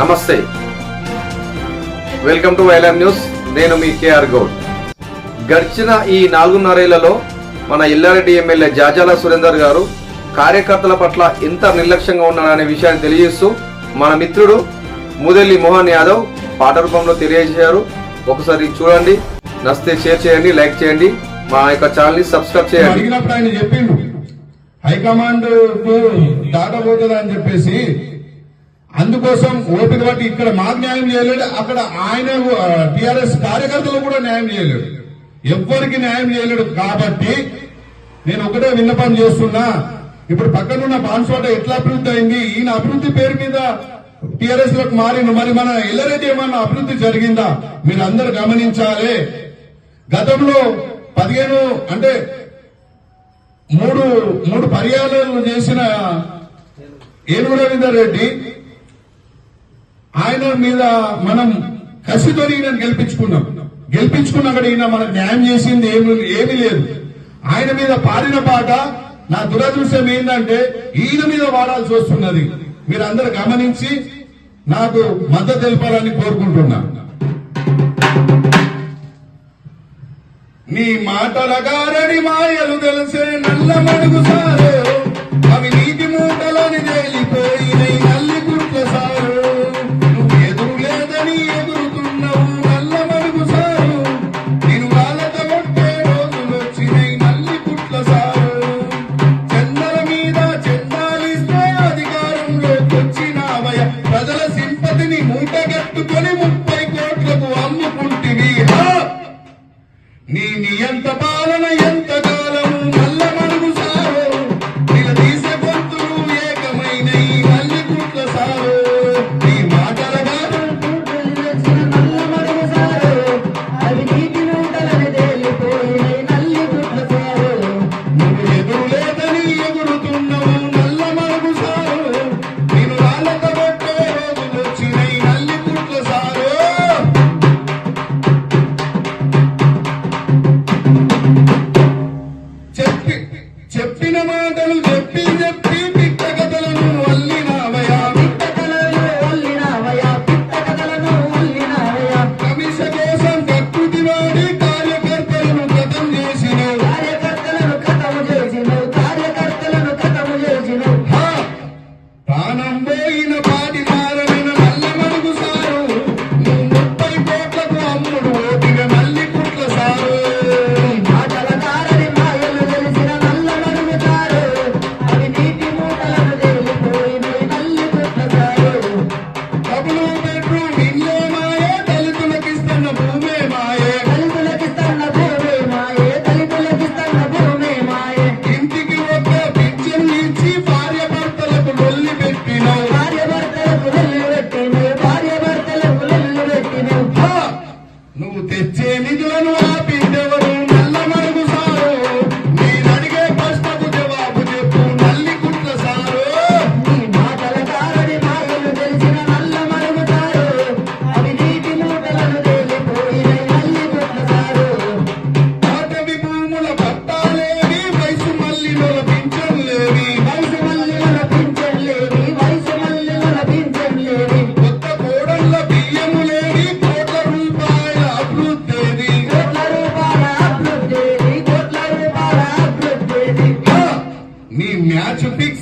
నమస్తే. Welcome to వైలాం news. నేను మీ కేఆర్ గౌడ్. గడిచిన ఈ నాలుగున్నరేళ్ళలో మన ఇల్లారెడ్డి ఎమ్మెల్యే జాజాల సురేందర్ గారు కార్యకర్తల పట్ల ఎంత నిర్లక్ష్యంగా ఉన్నారనే విషయాన్ని తెలియజేస్తూ మన మిత్రుడు ముదెల్లి మోహన్ యాదవ్ పాట రూపంలో తెలియజేశారు. ఒకసారి చూడండి. నస్తే షేర్ చేయండి లైక్ చేయండి. మా యొక్క ఛానల్ని సబ్స్క్రైబ్ చేయండి. హైకమాండ్ అని చెప్పేసి అందుకోసం ఓపిక బట్టి ఇక్కడ మాకు న్యాయం చేయలేడు అక్కడ ఆయన టిఆర్ఎస్ కార్యకర్తలు కూడా న్యాయం చేయలేడు. ఎవ్వరికి న్యాయం చేయలేడు కాబట్టి నేను ఒకటే విన్నపం చేస్తున్నా. ఇప్పుడు పక్కనున్న బాన్స్వాట ఎట్లా అభివృద్ధి అయింది? ఈయన అభివృద్ధి పేరు మీద టిఆర్ఎస్లోకి మారిన మరి మన ఎల్లరెడ్డి ఏమన్నా అభివృద్ధి జరిగిందా? మీరు అందరు గమనించాలి. గతంలో పదిహేను అంటే మూడు మూడు పర్యాలను చేసిన ఏనుగు రెడ్డి ఆయన మీద మనం కసితో ఈయన గెలిపించుకున్నాం. గెలిపించుకున్నాక ఈయన మనకు న్యాయం చేసింది ఏమి ఏమీ లేదు. ఆయన మీద పాడిన పాట నా దురదృష్టం ఏంటంటే ఈయన మీద వాడాల్సి వస్తున్నది. మీరు అందరు గమనించి నాకు మద్దతు తెలపాలని కోరుకుంటున్నా. నీ మాటల గారడి మాయలు తెలిసే నల్ల మడుగు సారే అవి నీ ప్రజల సింపతిని మూటగట్టుకొని ముప్పై కోట్లకు అమ్ముకుంటివి. నీ నియంత పాలన ఎంత కాలము నల్ల మడుగు సారు? నిలదీసే గొంతులు ఏకమైన మల్లె కుట్ల సారో? Temi do ano shooting